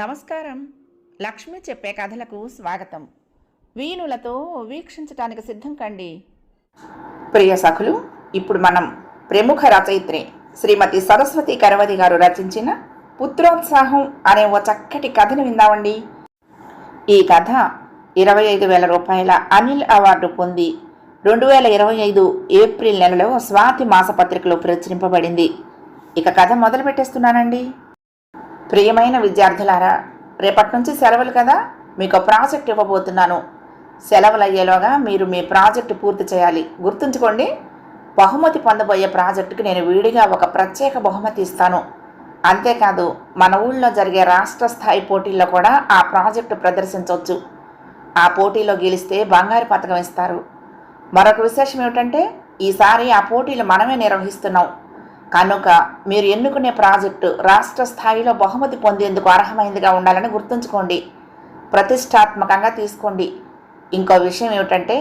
నమస్కారం. లక్ష్మి చెప్పే కథలకు స్వాగతం. వీణులతో వీక్షించటానికి సిద్ధం కండి. ప్రియ సఖులు ఇప్పుడు మనం ప్రముఖ రచయిత్రి శ్రీమతి సరస్వతి కరవతి గారు రచించిన పుత్రోత్సాహం అనే ఓ చక్కటి కథను విందామండి. ఈ కథ ఇరవై ఐదు వేల రూపాయల అనిల్ అవార్డు పొంది రెండు వేల ఇరవై ఐదు ఏప్రిల్ నెలలో స్వాతి మాసపత్రికలో ప్రచురింపబడింది. ఇక కథ మొదలు పెట్టేస్తున్నానండి ప్రియమైన విద్యార్థులారా రేపటి నుంచి సెలవులు కదా? మీకు ప్రాజెక్ట్ ఇవ్వబోతున్నాను. సెలవులు అయ్యేలోగా మీరు మీ ప్రాజెక్టు పూర్తి చేయాలి. గుర్తుంచుకోండి బహుమతి పొందబోయే ప్రాజెక్టుకి నేను విడిగా ఒక ప్రత్యేక బహుమతి ఇస్తాను. అంతేకాదు మన ఊళ్ళో జరిగే రాష్ట్ర స్థాయి పోటీల్లో కూడా ఆ ప్రాజెక్టు ప్రదర్శించవచ్చు ఆ పోటీలో గెలిస్తే బంగారు పథకం ఇస్తారు. మరొక విశేషం ఏమిటంటే ఈసారి ఆ పోటీలు మనమే నిర్వహిస్తున్నాం. కనుక మీరు ఎన్నుకునే ప్రాజెక్టు రాష్ట్ర స్థాయిలో బహుమతి పొందేందుకు అర్హమైందిగా ఉండాలని గుర్తుంచుకోండి. ప్రతిష్టాత్మకంగా తీసుకోండి. ఇంకో విషయం ఏమిటంటే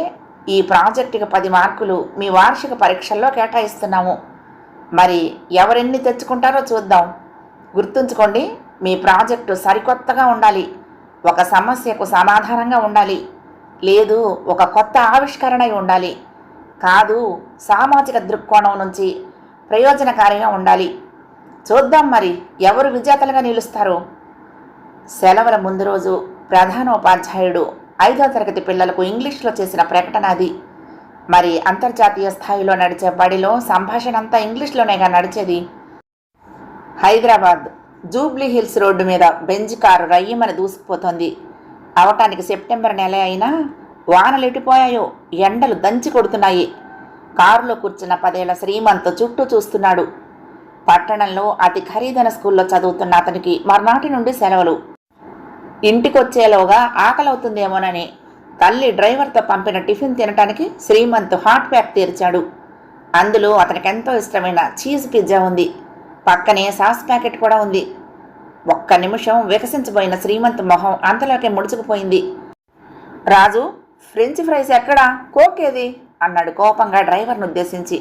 ఈ ప్రాజెక్టుకి పది మార్కులు మీ వార్షిక పరీక్షల్లో కేటాయిస్తున్నాము. మరి ఎవరెన్ని తెచ్చుకుంటారో చూద్దాం. గుర్తుంచుకోండి మీ ప్రాజెక్టు సరికొత్తగా ఉండాలి. ఒక సమస్యకు సమాధానంగా ఉండాలి. లేదు ఒక కొత్త ఆవిష్కరణ అయి ఉండాలి. కాదు సామాజిక దృక్కోణం నుంచి ప్రయోజనకారిగా ఉండాలి. చూద్దాం మరి ఎవరు విజేతలుగా నిలుస్తారు? సెలవుల ముందు రోజు ప్రధానోపాధ్యాయుడు ఐదో తరగతి పిల్లలకు ఇంగ్లీష్లో చేసిన ప్రకటన అది. మరి అంతర్జాతీయ స్థాయిలో నడిచే బడిలో సంభాషణ అంతా ఇంగ్లీష్లోనేగా నడిచేది? హైదరాబాద్ జూబ్లీ హిల్స్ రోడ్డు మీద బెంజ్ కారు రయ్యమని దూసుకుపోతోంది. అవటానికి సెప్టెంబర్ నెల అయినా వానలు ఎటుపోయాయో ఎండలు దంచి కొడుతున్నాయి. కారులో కూర్చున్న పదేళ్ళ శ్రీమంత్ చుట్టూ చూస్తున్నాడు. పట్టణంలో అతి ఖరీదైన స్కూల్లో చదువుతున్న అతనికి మర్నాటి నుండి సెలవులు. ఇంటికొచ్చేలోగా ఆకలవుతుందేమోనని తల్లి డ్రైవర్తో పంపిన టిఫిన్ తినటానికి శ్రీమంత్ హాట్ ప్యాక్ తీర్చాడు. అందులో అతనికి ఎంతో ఇష్టమైన చీజ్ పిజ్జా ఉంది. పక్కనే సాస్ ప్యాకెట్ కూడా ఉంది. ఒక్క నిమిషం వికసించబోయిన శ్రీమంత్ మొహం అంతలోకే ముడుచుకుపోయింది. రాజు ఫ్రెంచ్ ఫ్రైస్ ఎక్కడా? కోక్ ఏది? అన్నాడు కోపంగా డ్రైవర్ను ఉద్దేశించి.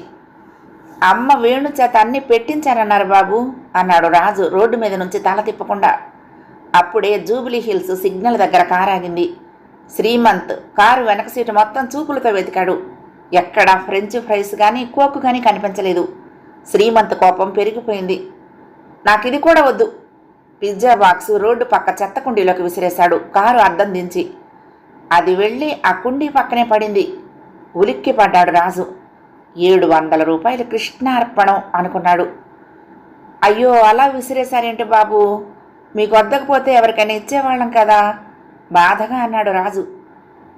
అమ్మ వేణు చేత అన్ని పెట్టించానన్నారు బాబు అన్నాడు రాజు రోడ్డు మీద నుంచి తల తిప్పకుండా. అప్పుడే జూబిలీ హిల్స్ సిగ్నల్ దగ్గర కారాగింది శ్రీమంత్ కారు వెనక సీటు మొత్తం చూపులతో వెతికాడు. ఎక్కడా ఫ్రెంచ్ ఫ్రైస్ కానీ కోక్ కానీ కనిపించలేదు. శ్రీమంత్ కోపం పెరిగిపోయింది. నాకు ఇది కూడా వద్దు. పిజ్జా బాక్స్ రోడ్డు పక్క చెత్త కుండీలోకి విసిరేశాడు కారు అద్దం దించి అది వెళ్ళి ఆ కుండీ పక్కనే పడింది. ఉలిక్కి పడ్డాడు రాజు. ఏడు వందల రూపాయలు కృష్ణార్పణం అనుకున్నాడు. అయ్యో అలా విసిరేశారేంటి బాబు? మీకు వద్దకపోతే ఎవరికైనా ఇచ్చేవాళ్ళం కదా? బాధగా అన్నాడు రాజు.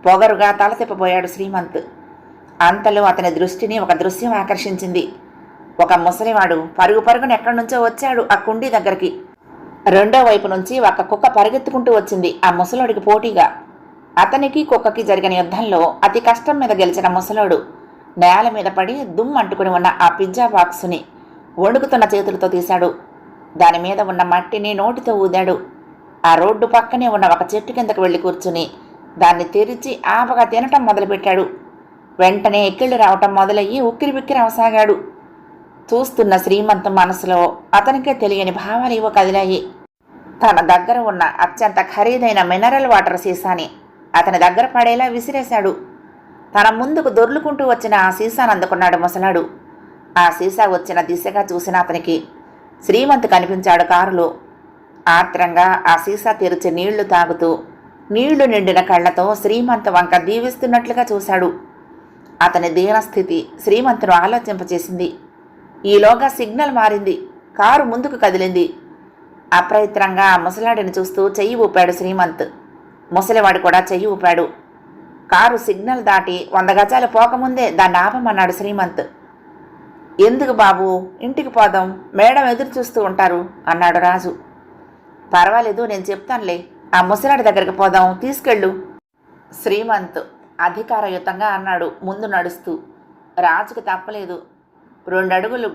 పొగరుగా తల తిప్పబోయాడు శ్రీమంత్. అంతలో అతని దృష్టిని ఒక దృశ్యం ఆకర్షించింది. ఒక ముసలివాడు పరుగు పరుగున ఎక్కడి నుంచో వచ్చాడు ఆ కుండీ దగ్గరికి. రెండో వైపు నుంచి ఒక కుక్క పరిగెత్తుకుంటూ వచ్చింది ఆ ముసలోడికి పోటీగా. అతనికి కుక్కకి జరిగిన యుద్ధంలో అతి కష్టం మీద గెలిచిన ముసలోడు నేల మీద పడి దుమ్ము అంటుకుని ఉన్న ఆ పిజ్జా బాక్సుని వణుకుతున్న చేతులతో తీశాడు. దాని మీద ఉన్న మట్టిని నోటితో ఊదాడు. ఆ రోడ్డు పక్కనే ఉన్న ఒక చెట్టు కిందకు వెళ్ళి కూర్చుని దాన్ని తెరిచి ఆపగా తినటం మొదలుపెట్టాడు. వెంటనే ఎక్కిళ్ళు రావటం మొదలయ్యి ఉక్కిరి బిక్కిరి అవసాగాడు. చూస్తున్న శ్రీమంతం మనసులో అతనికే తెలియని భావాలు ఇవ్వ కదిలాయి. తన దగ్గర ఉన్న అత్యంత ఖరీదైన మినరల్ వాటర్ సీసాని అతని దగ్గర పడేలా విసిరేశాడు. తన ముందుకు దొర్లుకుంటూ వచ్చిన ఆ సీసాను అందుకున్నాడు ముసలాడు. ఆ సీసా వచ్చిన దిశగా చూసిన అతనికి శ్రీమంత్ కనిపించాడు కారులో. ఆత్రంగా ఆ సీసా తెరిచి నీళ్ళు తాగుతూ నీళ్ళు నిండిన కళ్ళతో శ్రీమంత్ వంక దీవిస్తున్నట్లుగా చూశాడు. అతని దీనస్థితి శ్రీమంతును ఆలోచింపచేసింది. ఈలోగా సిగ్నల్ మారింది. కారు ముందుకు కదిలింది. అప్రయత్నంగా ఆ ముసలాడిని చూస్తూ చెయ్యి ఊపాడు శ్రీమంత్. ముసలివాడు కూడా చెయ్యి ఊపాడు. కారు సిగ్నల్ దాటి వంద గజాలు పోకముందే దాన్ని ఆపమన్నాడు శ్రీమంత్. ఎందుకు బాబు? ఇంటికి పోదాం. మేడం ఎదురు చూస్తూ ఉంటారు అన్నాడు రాజు. పర్వాలేదు నేను చెప్తానులే. ఆ ముసలాడి దగ్గరికి పోదాం. తీసుకెళ్ళు. శ్రీమంత్ అధికారయుతంగా అన్నాడు ముందు నడుస్తూ. రాజుకు తప్పలేదు. రెండు అడుగులు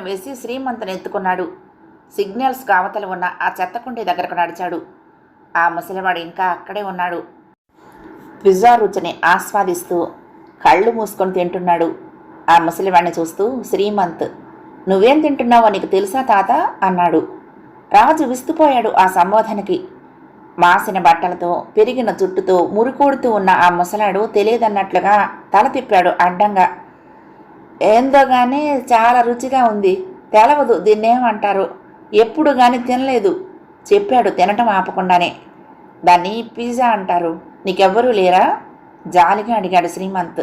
వేసి శ్రీమంతుని ఎత్తుకున్నాడు. సిగ్నల్స్ కావతలు ఉన్న ఆ చెత్తకుండి దగ్గరకు నడిచాడు. ఆ ముసలివాడు ఇంకా అక్కడే ఉన్నాడు. పిజ్జా రుచిని ఆస్వాదిస్తూ కళ్ళు మూసుకొని తింటున్నాడు. ఆ ముసలివాడిని చూస్తూ శ్రీమంత్ నువ్వేం తింటున్నావో నీకు తెలుసా తాత? అన్నాడు. రాజు విస్తుపోయాడు ఆ సంబోధనకి. మాసిన బట్టలతో పెరిగిన జుట్టుతో మురికూడుతూ ఉన్న ఆ ముసలాడు తెలియదన్నట్లుగా తల తిప్పాడు అడ్డంగా. ఏందో కానీ చాలా రుచిగా ఉంది. తెలవదు దీన్నేమంటారు. ఎప్పుడు కానీ తినలేదు చెప్పాడు తినటం ఆపకుండానే. దాన్ని పిజ్జా అంటారు. నీకెవ్వరూ లేరా? జాలిగా అడిగాడు శ్రీమంత్.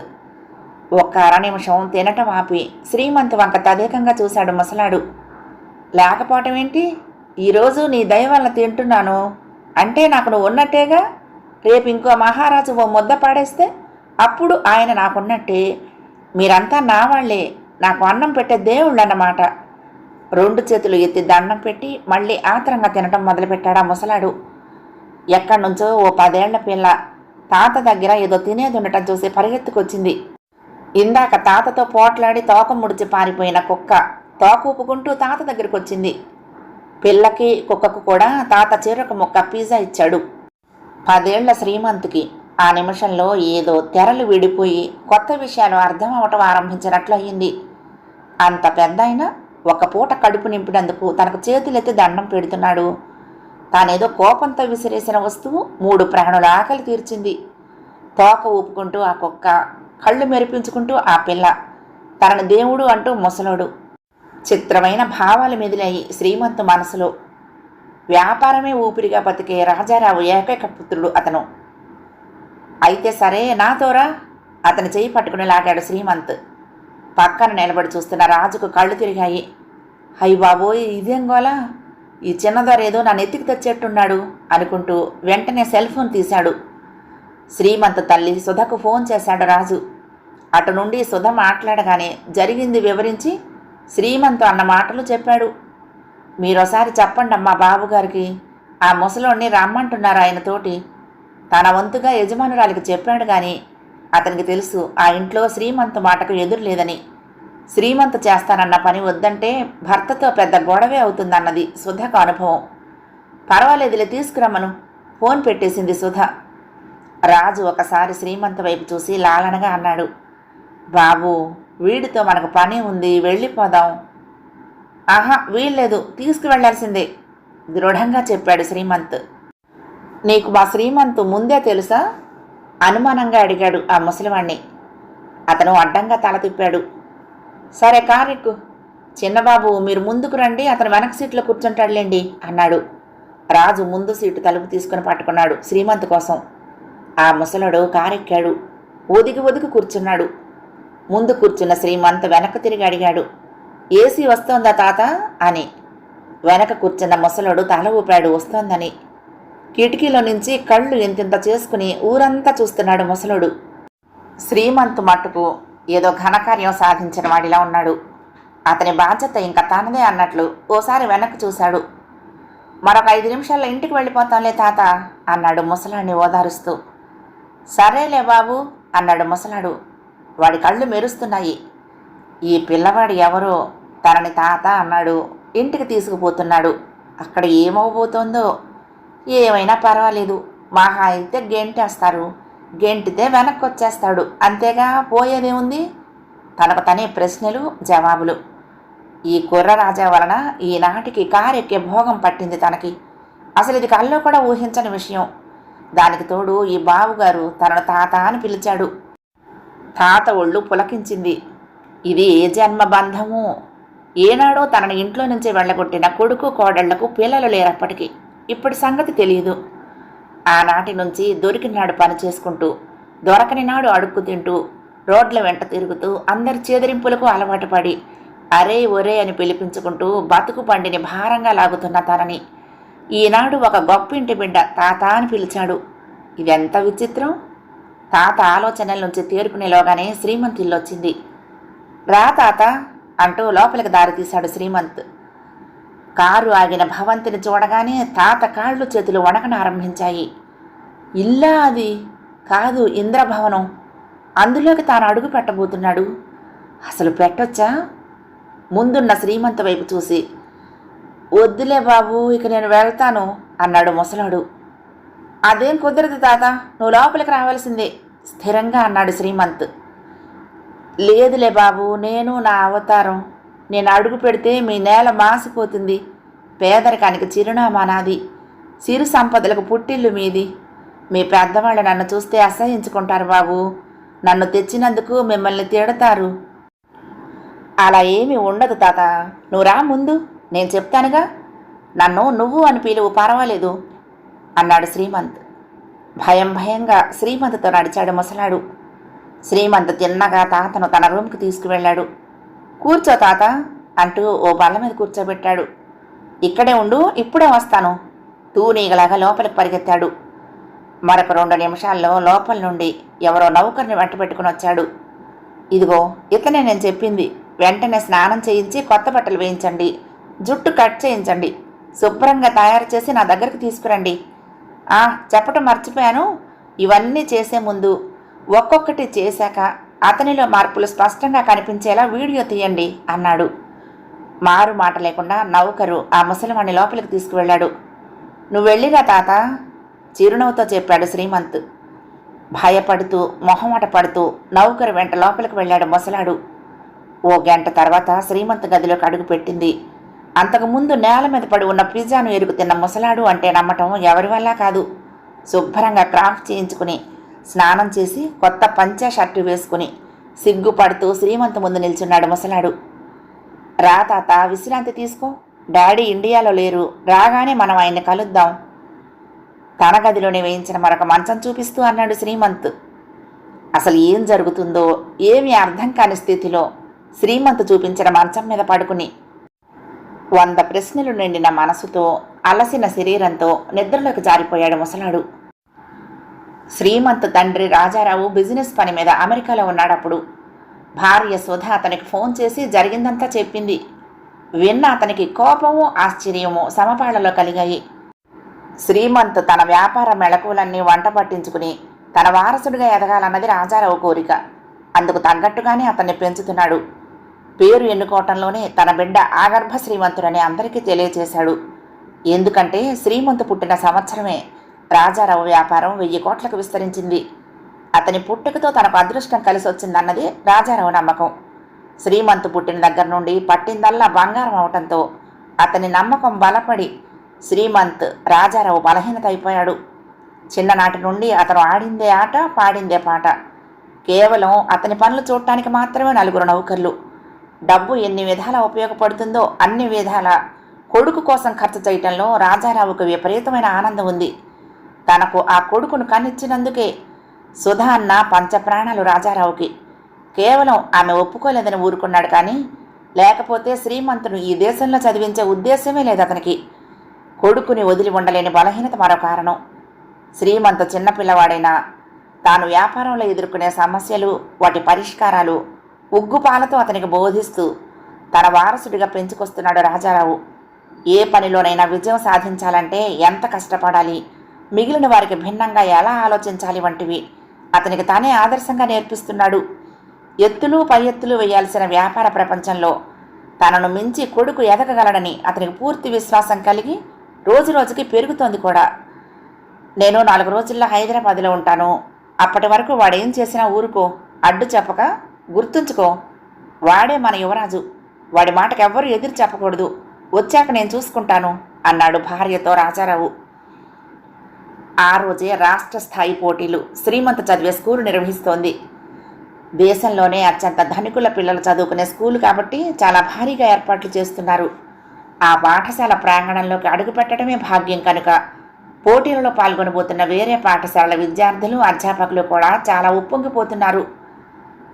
ఒక్క అర నిమిషం తినటం ఆపి శ్రీమంత్ వంక తదేకంగా చూశాడు ముసలాడు. లేకపోవటం ఏంటి? ఈరోజు నీ దయ వల్ల తింటున్నాను. అంటే నాకు నువ్వు ఉన్నట్టేగా? రేపు ఇంకో మహారాజు ఓ ముద్ద పాడేస్తే అప్పుడు ఆయన నాకున్నట్టే. మీరంతా నా వాళ్ళే. నాకు అన్నం పెట్టే దేవుళ్ళు అన్నమాట రెండు చేతులు ఎత్తి దండం పెట్టి మళ్ళీ ఆత్రంగా తినటం మొదలుపెట్టాడు ఆ ముసలాడు. ఎక్కడి నుంచో ఓ పదేళ్ళ పిల్ల తాత దగ్గర ఏదో తినేది ఉండటం చూసి పరిగెత్తుకొచ్చింది. ఇందాక తాతతో పోట్లాడి తోక ముడిచి పారిపోయిన కుక్క తోక ఊపుకుంటూ తాత దగ్గరికి వచ్చింది పిల్లకి కుక్కకు కూడా తాత చీరక ముక్క పిజ్జా ఇచ్చాడు. పదేళ్ళ శ్రీమంతుకి ఆ నిమిషంలో ఏదో తెరలు విడిపోయి కొత్త విషయాలు అర్థం అవటం ఆరంభించినట్లు అయ్యింది అంత పెద్ద అయినా ఒక పూట కడుపు నింపినందుకు తనకు చేతులెత్తి దండం పెడుతున్నాడు. తానేదో కోపంతో విసిరేసిన వస్తువు మూడు ప్రాణుల ఆకలి తీర్చింది. తోక ఊపుకుంటూ ఆ కుక్క కళ్ళు మెరిపించుకుంటూ ఆ పిల్ల తనను దేవుడు అంటూ ముసలోడు. చిత్రమైన భావాలు మెదిలాయి శ్రీమంతు మనసులో. వ్యాపారమే ఊపిరిగా బతికే రాజారావు ఏకైక పుత్రుడు అతను. అయితే సరే నాతోరా అతని చేయి పట్టుకుని లాగాడు శ్రీమంత్. పక్కన నిలబడి చూస్తున్న రాజుకు కళ్ళు తిరిగాయి. అయ్యి బాబోయ్ ఇదేం గోలా? ఈ చిన్నదొరేదో నా నెత్తికి తెచ్చేట్టున్నాడు అనుకుంటూ వెంటనే సెల్ ఫోన్ తీశాడు. శ్రీమంత తల్లి సుధకు ఫోన్ చేశాడు రాజు. అటు నుండి సుధ మాట్లాడగానే జరిగింది వివరించి శ్రీమంత్ అన్న మాటలు చెప్పాడు. మీరోసారి చెప్పండి అమ్మా బాబుగారికి. ఆ ముసలోడిని రమ్మంటున్నారు ఆయనతోటి తన వంతుగా యజమానురాలికి చెప్పాడు కానీ అతనికి తెలుసు ఆ ఇంట్లో శ్రీమంత్ మాటకు ఎదురు లేదని శ్రీమంత చేస్తానన్న పని వద్దంటే భర్తతో పెద్ద గొడవే అవుతుందన్నది సుధకు అనుభవం. పర్వాలేదులే తీసుకురమ్మను. ఫోన్ పెట్టేసింది సుధ. రాజు ఒకసారి శ్రీమంత వైపు చూసి లాలనగా అన్నాడు బాబు వీడితో మనకు పని ఉంది వెళ్ళిపోదాం. ఆహా వీల్లేదు తీసుకువెళ్ళాల్సిందే దృఢంగా చెప్పాడు శ్రీమంత్. నీకు మా శ్రీమంత్ ముందే తెలుసా? అనుమానంగా అడిగాడు ఆ ముసలివాణ్ణి. అతను అడ్డంగా తల తిప్పాడు. సరే కారెక్కు. చిన్నబాబు మీరు ముందుకు రండి అతను వెనక సీట్లో కూర్చుంటాడులేండి అన్నాడు. రాజు ముందు సీటు తలుపు తీసుకుని పట్టుకున్నాడు శ్రీమంత్ కోసం. ఆ ముసలడు కారెక్కాడు. ఒదిగి ఒదిగి కూర్చున్నాడు. ముందు కూర్చున్న శ్రీమంత్ వెనక్కి తిరిగి అడిగాడు ఏసీ వస్తోందా తాత? అని. వెనక కూర్చున్న ముసలడు తల ఊపాడు వస్తోందని. కిటికీలో నుంచి కళ్ళు ఇంతింత చేసుకుని ఊరంతా చూస్తున్నాడు ముసలుడు. శ్రీమంత్ మట్టుకు ఏదో ఘనకార్యం సాధించిన వాడిలా ఉన్నాడు. అతని బాధ్యత ఇంకా తనదే అన్నట్లు ఓసారి వెనక్కి చూశాడు. మరొక ఐదు నిమిషాల్లో ఇంటికి వెళ్ళిపోతాంలే తాత అన్నాడు ముసలాడిని ఓదారుస్తూ. సరేలే బాబు అన్నాడు ముసలాడు. వాడి కళ్ళు మెరుస్తున్నాయి. ఈ పిల్లవాడు ఎవరో తనని తాత అన్నాడు. ఇంటికి తీసుకుపోతున్నాడు. అక్కడ ఏమవబోతోందో ఏమైనా పర్వాలేదు. మహా అయితే గేంటేస్తారు. గెంటితే వెనక్కి వచ్చేస్తాడు అంతేగా పోయేదేముంది? తనకు తనే ప్రశ్నలు జవాబులు. ఈ కుర్ర రాజా వలన ఈనాటికి కారెక్కే భోగం పట్టింది తనకి. అసలు ఇది కల్లో కూడా ఊహించని విషయం. దానికి తోడు ఈ బావుగారు తనను తాత అని పిలిచాడు. తాత ఒళ్ళు పులకించింది. ఇది ఏ జన్మ బంధము? ఏనాడో తనని ఇంట్లో నుంచి వెళ్ళగొట్టిన కొడుకు కోడళ్ళకు పిల్లలు లేరప్పటికీ. ఇప్పటి సంగతి తెలియదు. ఆనాటి నుంచి దొరికినాడు పని చేసుకుంటూ దొరకని నాడు అడుక్కు తింటూ రోడ్ల వెంట తిరుగుతూ అందరి చేదరింపులకు అలవాటు పడి అరే ఒరే అని పిలిపించుకుంటూ బతుకు పండిని భారంగా లాగుతున్న తనని. ఈనాడు ఒక గొప్పింటి బిడ్డ తాత అని పిలిచాడు. ఇదెంత విచిత్రం? తాత ఆలోచనల నుంచి తేరుకునేలోగానే శ్రీమంత్ ఇల్లొచ్చింది రా తాత అంటూ లోపలికి దారి తీశాడు శ్రీమంత్. కారు ఆగిన భవంతిని చూడగానే తాత కాళ్ళు చేతులు వణకనారంభించాయి ఇల్లా అది? కాదు ఇంద్రభవనం. అందులోకి తాను అడుగు పెట్టబోతున్నాడు. అసలు పెట్టొచ్చా? ముందున్న శ్రీమంత వైపు చూసి. వద్దులే బాబు ఇక నేను వెళ్తాను అన్నాడు ముసలాడు. అదేం కుదరదు తాత నువ్వు లోపలికి రావాల్సిందే స్థిరంగా అన్నాడు శ్రీమంత్. లేదులే బాబు నేను నా అవతారం నేను అడుగు పెడితే మీ నేల మాసిపోతుంది. పేదరికానికి చిరునామా నాది. సిరు సంపదలకు పుట్టిల్లు మీది. మీ పెద్దవాళ్ళు నన్ను చూస్తే అసహించుకుంటారు బాబు. నన్ను తెచ్చినందుకు మిమ్మల్ని తిడతారు. అలా ఏమీ ఉండదు తాత. నువ్వు రా ముందు. నేను చెప్తానుగా. నన్ను నువ్వు అని పిలువు పర్వాలేదు అన్నాడు శ్రీమంత్. భయం భయంగా శ్రీమంత్తో నడిచాడు ముసలాడు. శ్రీమంత్ తిన్నగా తాతను తన రూమ్కి తీసుకువెళ్ళాడు. కూర్చో తాత అంటూ ఓ బల్ల మీద కూర్చోబెట్టాడు. ఇక్కడే ఉండు ఇప్పుడే వస్తాను తూనీగలాగా లోపలికి పరిగెత్తాడు. మరొక రెండు నిమిషాల్లో లోపల నుండి ఎవరో నౌకర్ని వెంట పెట్టుకుని వచ్చాడు. ఇదిగో ఇతనే నేను చెప్పింది వెంటనే స్నానం చేయించి కొత్త బట్టలు వేయించండి జుట్టు కట్ చేయించండి శుభ్రంగా తయారు చేసి నా దగ్గరికి తీసుకురండి. ఆ చెప్పటం మర్చిపోయాను ఇవన్నీ చేసే ముందు ఒక్కొక్కటి చేశాక అతనిలో మార్పులు స్పష్టంగా కనిపించేలా వీడియో తీయండి అన్నాడు. మారు మాట లేకుండా నౌకరు ఆ ముసలివాణ్ణి లోపలికి తీసుకువెళ్ళాడు. నువ్వు వెళ్ళిరా తాత చిరునవ్వుతో చెప్పాడు శ్రీమంత్. భయపడుతూ మొహమాట పడుతూ నౌకరు వెంట లోపలికి వెళ్ళాడు ముసలాడు. ఓ గంట తర్వాత శ్రీమంత్ గదిలోకి అడుగు పెట్టింది. అంతకుముందు నేల మీద పడి ఉన్న పిజ్జాను ఎరుగుతున్న ముసలాడు అంటే నమ్మటం ఎవరి వల్ల కాదు. శుభ్రంగా క్రాఫ్ట్ చేయించుకుని స్నానం చేసి కొత్త పంచ షర్టు వేసుకుని సిగ్గుపడుతూ శ్రీమంత్ ముందు నిల్చున్నాడు ముసలాడు. రా తాత విశ్రాంతి తీసుకో. డాడీ ఇండియాలో లేరు. రాగానే మనం ఆయన్ని కలుద్దాం. తన గదిలోనే వేయించిన మరొక మంచం చూపిస్తూ అన్నాడు శ్రీమంత్. అసలు ఏం జరుగుతుందో ఏమి అర్థం కాని స్థితిలో శ్రీమంత్ చూపించిన మంచం మీద పడుకుని వంద ప్రశ్నలు నిండిన మనసుతో అలసిన శరీరంతో నిద్రలోకి జారిపోయాడు ముసలాడు. శ్రీమంత్ తండ్రి రాజారావు బిజినెస్ పని మీద అమెరికాలో ఉన్నాడప్పుడు. భార్య సుధ అతనికి ఫోన్ చేసి జరిగిందంతా చెప్పింది. విన్న అతనికి కోపము ఆశ్చర్యము సమపాళ్ళలో కలిగాయి. శ్రీమంత్ తన వ్యాపార మెళకువలన్నీ వంట పట్టించుకుని తన వారసుడిగా ఎదగాలన్నది రాజారావు కోరిక. అందుకు తగ్గట్టుగానే అతన్ని పెంచుతున్నాడు. పేరు ఎన్నుకోవటంలోనే తన బిడ్డ ఆగర్భ శ్రీమంతుడని అందరికీ తెలియజేశాడు ఎందుకంటే శ్రీమంతు పుట్టిన సంవత్సరమే రాజారావు వ్యాపారం వెయ్యి కోట్లకు విస్తరించింది. అతని పుట్టుకతో తనకు అదృష్టం కలిసి వచ్చిందన్నది రాజారావు నమ్మకం. శ్రీమంతు పుట్టిన దగ్గర నుండి పట్టిందల్లా బంగారం అవటంతో అతని నమ్మకం బలపడి శ్రీమంత్ రాజారావు బలహీనత అయిపోయాడు. చిన్ననాటి నుండి అతను ఆడిందే ఆట పాడిందే పాట. కేవలం అతని పనులు చూడటానికి మాత్రమే నలుగురు నౌకర్లు. డబ్బు ఎన్ని విధాల ఉపయోగపడుతుందో అన్ని విధాల కొడుకు కోసం ఖర్చు చేయటంలో రాజారావుకు విపరీతమైన ఆనందం ఉంది. తనకు ఆ కొడుకును కనిచ్చినందుకే సుధా అన్న పంచప్రాణాలు రాజారావుకి. కేవలం ఆమె ఒప్పుకోలేదని ఊరుకున్నాడు కానీ లేకపోతే శ్రీమంతును ఈ దేశంలో చదివించే ఉద్దేశమే లేదు అతనికి. కొడుకుని వదిలి ఉండలేని బలహీనత మరో కారణం. శ్రీమంత చిన్నపిల్లవాడైనా తాను వ్యాపారంలో ఎదుర్కొనే సమస్యలు వాటి పరిష్కారాలు ఉగ్గుపాలతో అతనికి బోధిస్తూ తన వారసుడిగా పెంచుకొస్తున్నాడు రాజారావు. ఏ పనిలోనైనా విజయం సాధించాలంటే ఎంత కష్టపడాలి? మిగిలిన వారికి భిన్నంగా ఎలా ఆలోచించాలి వంటివి? అతనికి తానే ఆదర్శంగా నేర్పిస్తున్నాడు. ఎత్తులు పై ఎత్తులు వేయాల్సిన వ్యాపార ప్రపంచంలో తనను మించి కొడుకు ఎదగగలడని అతనికి పూర్తి విశ్వాసం కలిగి రోజు రోజుకి పెరుగుతోంది కూడా. నేను నాలుగు రోజుల్లో హైదరాబాద్లో ఉంటాను. అప్పటి వరకు వాడేం చేసినా ఊరుకో అడ్డు చెప్పక గుర్తుంచుకో. వాడే మన యువరాజు. వాడి మాటకెవ్వరూ ఎదురు చెప్పకూడదు. వచ్చాక నేను చూసుకుంటాను అన్నాడు భార్యతో రాజారావు. ఆ రోజే రాష్ట్ర స్థాయి పోటీలు శ్రీమంత చదివే స్కూలు నిర్వహిస్తోంది. దేశంలోనే అత్యంత ధనికుల పిల్లలు చదువుకునే స్కూలు కాబట్టి చాలా భారీగా ఏర్పాట్లు చేస్తున్నారు. ఆ పాఠశాల ప్రాంగణంలోకి అడుగుపెట్టడమే భాగ్యం కనుక. పోటీలలో పాల్గొనబోతున్న వేరే పాఠశాలల విద్యార్థులు అధ్యాపకులు కూడా చాలా ఉప్పొంగిపోతున్నారు.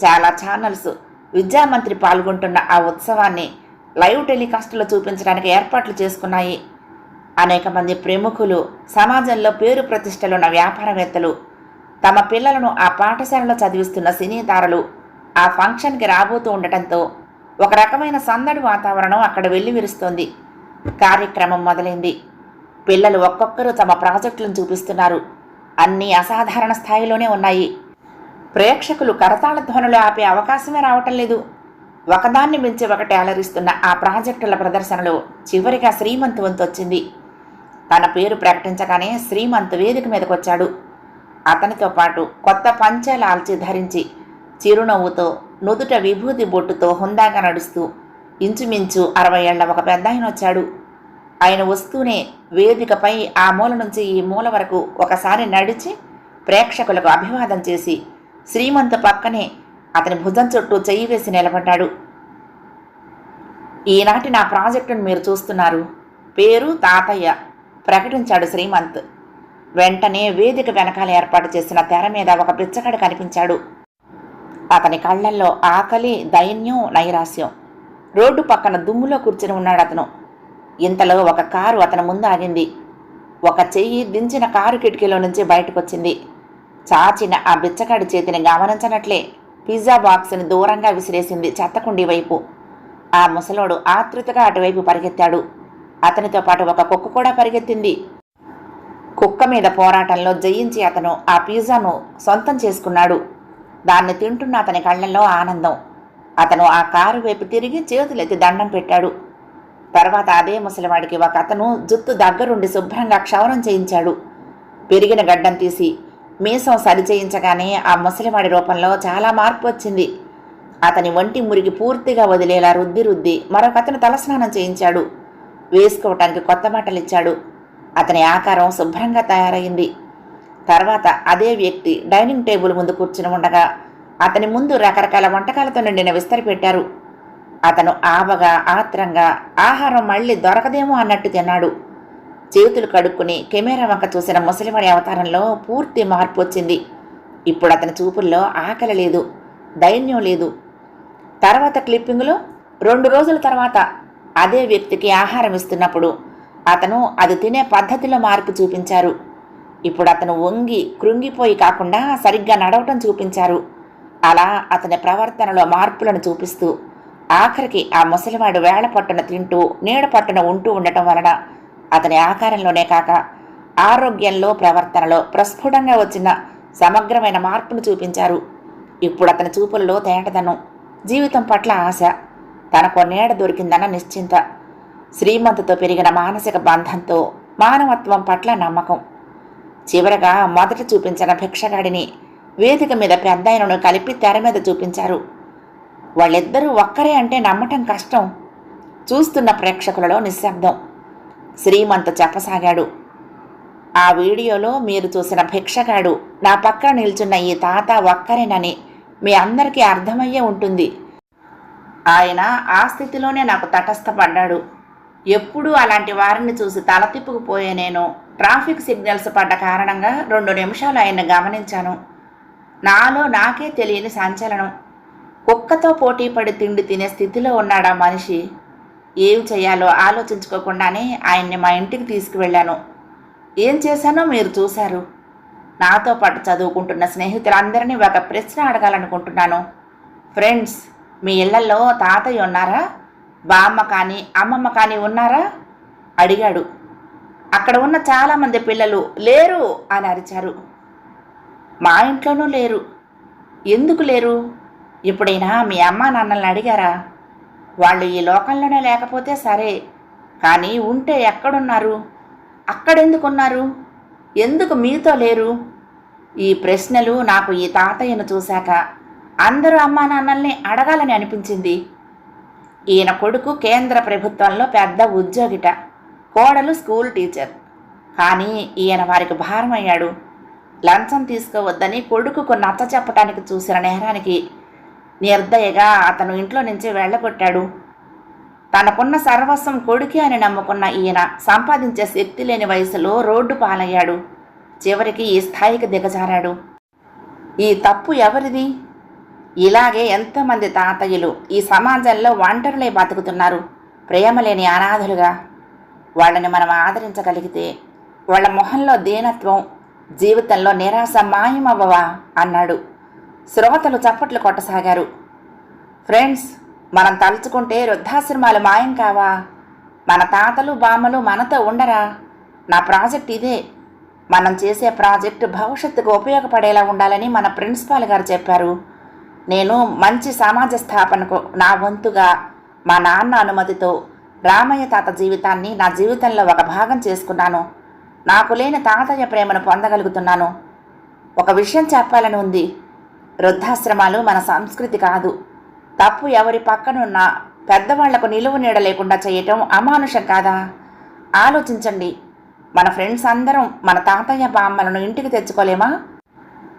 చాలా ఛానల్స్ విద్యామంత్రి పాల్గొంటున్న ఆ ఉత్సవాన్ని లైవ్ టెలికాస్ట్లో చూపించడానికి ఏర్పాట్లు చేసుకున్నాయి. అనేక మంది ప్రముఖులు సమాజంలో పేరు ప్రతిష్టలున్న వ్యాపారవేత్తలు తమ పిల్లలను ఆ పాఠశాలలో చదివిస్తున్న సినీతారలు ఆ ఫంక్షన్కి రాబోతూ ఉండటంతో ఒక రకమైన సందడి వాతావరణం అక్కడ వెళ్ళి విరుస్తోంది కార్యక్రమం మొదలైంది. పిల్లలు ఒక్కొక్కరు తమ ప్రాజెక్టులను చూపిస్తున్నారు. అన్నీ అసాధారణ స్థాయిలోనే ఉన్నాయి. ప్రేక్షకులు కరతాళ ధ్వనులు ఆపే అవకాశమే రావటం లేదు. ఒకదాన్ని మించి ఒకటి అలరిస్తున్న ఆ ప్రాజెక్టుల ప్రదర్శనలో చివరిగా శ్రీమంతవంతొచ్చింది. వచ్చింది తన పేరు ప్రకటించగానే శ్రీమంత్ వేదిక మీదకొచ్చాడు అతనితో పాటు కొత్త పంచాలాల్చి ధరించి చిరునవ్వుతో నుదుట విభూతి బొట్టుతో హుందాగా నడుస్తూ ఇంచుమించు అరవై ఏళ్ళ ఒక పెద్ద ఆయన వచ్చాడు. ఆయన వస్తూనే వేదికపై ఆ మూల నుంచి ఈ మూల వరకు ఒకసారి నడిచి ప్రేక్షకులకు అభివాదం చేసి శ్రీమంత్ పక్కనే అతని భుజం చుట్టూ చెయ్యి వేసి నిలబడ్డాడు. ఈనాటి నా ప్రాజెక్టును మీరు చూస్తున్నారు. పేరు తాతయ్య. ప్రకటించాడు శ్రీమంత్. వెంటనే వేదిక వెనకాల ఏర్పాటు చేసిన తెర మీద ఒక బిచ్చగాడు కనిపించాడు. అతని కళ్ళల్లో ఆకలి దైన్యం నైరాస్యం రోడ్డు పక్కన దుమ్ములో కూర్చుని ఉన్నాడు అతను. ఇంతలో ఒక కారు అతని ముందు ఆగింది. ఒక చెయ్యి దించిన కారు కిటికీలో నుంచి బయటకొచ్చింది. చాచిన ఆ బిచ్చగాడి చేతిని గమనించనట్లే పిజ్జా బాక్స్ని దూరంగా విసిరేసింది చెత్తకుండి వైపు. ఆ ముసలోడు ఆతృతగా అటువైపు పరిగెత్తాడు. అతనితో పాటు ఒక కుక్క కూడా పరిగెత్తింది. కుక్క మీద పోరాటంలో జయించి అతను ఆ పిజ్జాను సొంతం చేసుకున్నాడు. దాన్ని తింటున్న అతని కళ్ళల్లో ఆనందం. అతను ఆ కారు వైపు తిరిగి చేతులెత్తి దండం పెట్టాడు. తర్వాత అదే ముసలివాడికి ఒక అతను జుత్తు దగ్గరుండి శుభ్రంగా క్షవరం చేయించాడు. పెరిగిన గడ్డం తీసి మీసం సరిచేయించగానే ఆ ముసలివాడి రూపంలో చాలా మార్పు వచ్చింది. అతని వంటి మురికి పూర్తిగా వదిలేలా రుద్ది రుద్ది మరొకతను తలస్నానం చేయించాడు. వేసుకోవటానికి కొత్త బట్టలు ఇచ్చాడు అతని ఆకారం శుభ్రంగా తయారైంది. తర్వాత అదే వ్యక్తి డైనింగ్ టేబుల్ ముందు కూర్చుని ఉండగా అతని ముందు రకరకాల వంటకాలతో నిండిన విస్తరి పెట్టారు. అతను ఆవగా ఆత్రంగా ఆహారం మళ్ళీ దొరకదేమో అన్నట్టు తిన్నాడు. చేతులు కడుక్కుని కెమెరా వంక చూసిన ముసలివాడి అవతారంలో పూర్తి మార్పు వచ్చింది. ఇప్పుడు అతని చూపుల్లో ఆకలి లేదు దైన్యం లేదు. తర్వాత క్లిప్పింగ్లో రెండు రోజుల తర్వాత అదే వ్యక్తికి ఆహారం ఇస్తున్నప్పుడు అతను అది తినే పద్ధతిలో మార్పు చూపించారు. ఇప్పుడు అతను వంగి కృంగిపోయి కాకుండా సరిగ్గా నడవటం చూపించారు. అలా అతని ప్రవర్తనలో మార్పులను చూపిస్తూ ఆఖరికి ఆ ముసలివాడు వేళ పట్టున తింటూ నీడ పట్టున ఉంటూ ఉండటం వలన అతని ఆకారంలోనే కాక ఆరోగ్యంలో ప్రవర్తనలో ప్రస్ఫుటంగా వచ్చిన సమగ్రమైన మార్పును చూపించారు. ఇప్పుడు అతని చూపులలో తేటదనం జీవితం పట్ల ఆశ. తనకు నీడ దొరికిందన్న నిశ్చింత. శ్రీమంతుతో పెరిగిన మానసిక బంధంతో మానవత్వం పట్ల నమ్మకం. చివరగా మొదట చూపించిన భిక్షగాడిని వేదిక మీద పెద్దాయనను కలిపి తెర మీద చూపించారు. వాళ్ళిద్దరూ ఒక్కరే అంటే నమ్మటం కష్టం. చూస్తున్న ప్రేక్షకులలో నిశ్శబ్దం. శ్రీమంత చెప్పసాగాడు. ఆ వీడియోలో మీరు చూసిన భిక్షగాడు నా పక్కన నిల్చున్న ఈ తాత ఒక్కరేనని మీ అందరికీ అర్థమయ్యే ఉంటుంది. ఆయన ఆ స్థితిలోనే నాకు తటస్థపడ్డాడు ఎప్పుడూ అలాంటి వారిని చూసి తల తిప్పుకుపోయే నేను ట్రాఫిక్ సిగ్నల్స్ పడ్డ కారణంగా రెండు నిమిషాలు ఆయన్ని గమనించాను. నాలో నాకే తెలియని సంచలనం. కుక్కతో పోటీ పడి తిండి తినే స్థితిలో ఉన్నాడా మనిషి? ఏం చేయాలో ఆలోచించుకోకుండానే ఆయన్ని మా ఇంటికి తీసుకువెళ్ళాను. ఏం చేశానో మీరు చూశారు. నాతో పాటు చదువుకుంటున్న స్నేహితులందరినీ ఒక ప్రశ్న అడగాలనుకుంటున్నాను. ఫ్రెండ్స్ మీ ఇళ్ళలో తాతయ్య ఉన్నారా? బామ్మ కానీ అమ్మమ్మ కానీ ఉన్నారా? అడిగాడు. అక్కడ ఉన్న చాలామంది పిల్లలు లేరు అని అరిచారు. మా ఇంట్లోనూ లేరు. ఎందుకు లేరు? ఇప్పుడైనా మీ అమ్మ నాన్నల్ని అడిగారా? వాళ్ళు ఈ లోకంలోనే లేకపోతే సరే కానీ ఉంటే ఎక్కడున్నారు? అక్కడెందుకున్నారు? ఎందుకు మీతో లేరు? ఈ ప్రశ్నలు నాకు ఈ తాతయ్యను చూశాక అందరూ అమ్మా నాన్నల్ని అడగాలని అనిపించింది. ఈయన కొడుకు కేంద్ర ప్రభుత్వంలో పెద్ద ఉద్యోగిట కోడలు స్కూల్ టీచర్. కానీ ఈయన వారికి భారమయ్యాడు లంచం తీసుకోవద్దని కొడుకుకు నచ్చ చెప్పటానికి చూసిన నేరానికి నిర్దయగా అతను ఇంట్లో నుంచి వెళ్ళగొట్టాడు. తనకున్న సర్వస్వం కొడుకే అని నమ్ముకున్న ఈయన సంపాదించే శక్తి లేని వయసులో రోడ్డు పాలయ్యాడు. చివరికి ఈ స్థాయికి దిగజారాడు. ఈ తప్పు ఎవరిది? ఇలాగే ఎంతోమంది తాతయ్యలు ఈ సమాజంలో ఒంటరులై బతుకుతున్నారు? ప్రేమ లేని వాళ్ళని మనం ఆదరించగలిగితే వాళ్ళ మొహంలో దీనత్వం జీవితంలో నిరాశ మాయమవ్వవా? అన్నాడు. శ్రోతలు చప్పట్లు కొట్టసాగారు. ఫ్రెండ్స్ మనం తలుచుకుంటే వృద్ధాశ్రమాలు మాయం కావా? మన తాతలు బామ్మలు మనతో ఉండరా? నా ప్రాజెక్ట్ ఇదే. మనం చేసే ప్రాజెక్ట్ భవిష్యత్తుకు ఉపయోగపడేలా ఉండాలని మన ప్రిన్సిపాల్ గారు చెప్పారు. నేను మంచి సమాజ స్థాపనకు నా వంతుగా మా నాన్న అనుమతితో రామయ్య తాత జీవితాన్ని నా జీవితంలో ఒక భాగం చేసుకున్నాను. నాకు లేని తాతయ్య ప్రేమను పొందగలుగుతున్నాను. ఒక విషయం చెప్పాలని ఉంది. వృద్ధాశ్రమాలు మన సంస్కృతి కాదు. తప్పు ఎవరి పక్కనున్నా పెద్దవాళ్ళకు నిలువు నీడ లేకుండా చేయటం అమానుషం కాదా? ఆలోచించండి. మన ఫ్రెండ్స్ అందరం మన తాతయ్య బామ్మలను ఇంటికి తెచ్చుకోలేమా?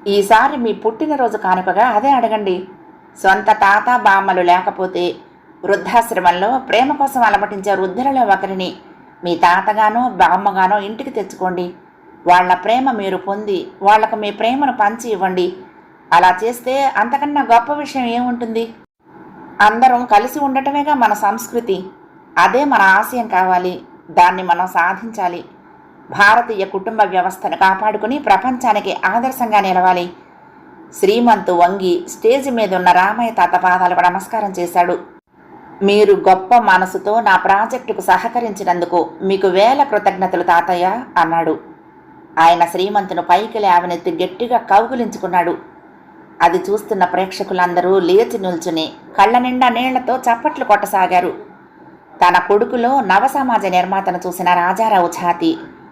ఈసారి మీ పుట్టినరోజు కానుకగా అదే అడగండి. సొంత తాత బామ్మలు లేకపోతే వృద్ధాశ్రమంలో ప్రేమ కోసం అలమటించే వృద్ధులలో ఒకరిని మీ తాతగానో బామ్మగానో ఇంటికి తెచ్చుకోండి. వాళ్ళ ప్రేమ మీరు పొంది వాళ్ళకు మీ ప్రేమను పంచి ఇవ్వండి. అలా చేస్తే అంతకన్నా గొప్ప విషయం ఏముంటుంది? అందరం కలిసి ఉండటమేగా మన సంస్కృతి. అదే మన ఆశయం కావాలి. దాన్ని మనం సాధించాలి. భారతీయ కుటుంబ వ్యవస్థను కాపాడుకుని ప్రపంచానికి ఆదర్శంగా నిలవాలి. శ్రీమంతు వంగి స్టేజి మీద ఉన్న రామయ్య తాత పాదాలకు నమస్కారం చేశాడు. మీరు గొప్ప మనసుతో నా ప్రాజెక్టుకు సహకరించినందుకు మీకు వేల కృతజ్ఞతలు తాతయ్య అన్నాడు. ఆయన శ్రీమంతును పైకి లేవనెత్తి గట్టిగా కౌగులించుకున్నాడు. అది చూస్తున్న ప్రేక్షకులందరూ లేచి నిల్చుని కళ్ళ నిండా నీళ్ళతో చప్పట్లు కొట్టసాగారు. తన కొడుకులో నవ సమాజ నిర్మాతను చూసిన రాజారావు ఛాతి